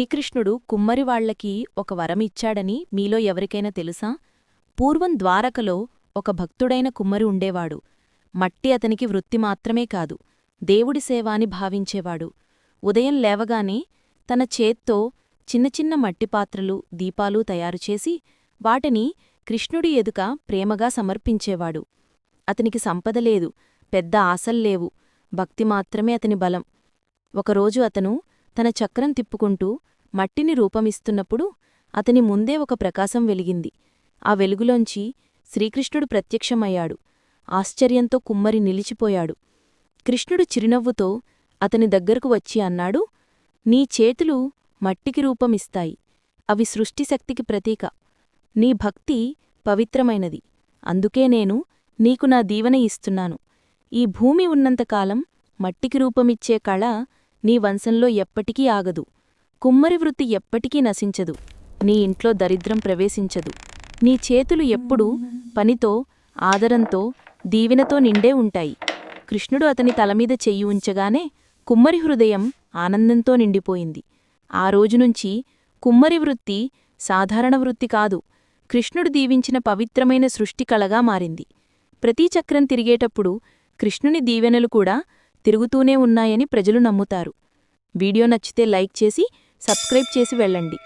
శ్రీకృష్ణుడు కుమ్మరివాళ్ళకి ఒక వరమిచ్చాడని మీలో ఎవరికైనా తెలుసా? పూర్వం ద్వారకలో ఒక భక్తుడైన కుమ్మరి ఉండేవాడు. మట్టి అతనికి వృత్తి మాత్రమే కాదు దేవుడి సేవ అని భావించేవాడు. ఉదయం లేవగానే తన చేత్తో చిన్న చిన్న మట్టి పాత్రలు దీపాలు తయారుచేసి వాటిని కృష్ణుడి ఎదుక ప్రేమగా సమర్పించేవాడు. అతనికి సంపద లేదు పెద్ద ఆశల్లేవు భక్తి మాత్రమే అతని బలం. ఒకరోజు అతను తన చక్రం తిప్పుకుంటూ మట్టిని రూపమిస్తున్నప్పుడు అతని ముందే ఒక ప్రకాశం వెలిగింది. ఆ వెలుగులోంచి శ్రీకృష్ణుడు ప్రత్యక్షమయ్యాడు. ఆశ్చర్యంతో కుమ్మరి నిలిచిపోయాడు. కృష్ణుడు చిరునవ్వుతో అతని దగ్గరకు వచ్చి అన్నాడు నీ చేతులు మట్టికి రూపమిస్తాయి. అవి సృష్టిశక్తికి ప్రతీక. నీ భక్తి పవిత్రమైనది. అందుకే నేను నీకు నా దీవెన ఇస్తున్నాను. ఈ భూమి ఉన్నంతకాలం మట్టికి రూపమిచ్చే కళ నీ వంశంలో ఎప్పటికీ ఆగదు. కుమ్మరి వృత్తి ఎప్పటికీ నశించదు. నీ ఇంట్లో దరిద్రం ప్రవేశించదు. నీ చేతులు ఎప్పుడూ పనితో ఆదరంతో దీవెనతో నిండే ఉంటాయి. కృష్ణుడు అతని తలమీద చెయ్యి ఉంచగానే కుమ్మరి హృదయం ఆనందంతో నిండిపోయింది. ఆ రోజునుంచి కుమ్మరి వృత్తి సాధారణ వృత్తి కాదు. కృష్ణుడు దీవించిన పవిత్రమైన సృష్టి కళగా మారింది. ప్రతీ చక్రం తిరిగేటప్పుడు కృష్ణుని దీవెనలు కూడా తిరుగుతూనే ఉన్నాయని ప్రజలు నమ్ముతారు. వీడియో నచ్చితే లైక్ చేసి సబ్స్క్రైబ్ చేసి వెళ్ళండి.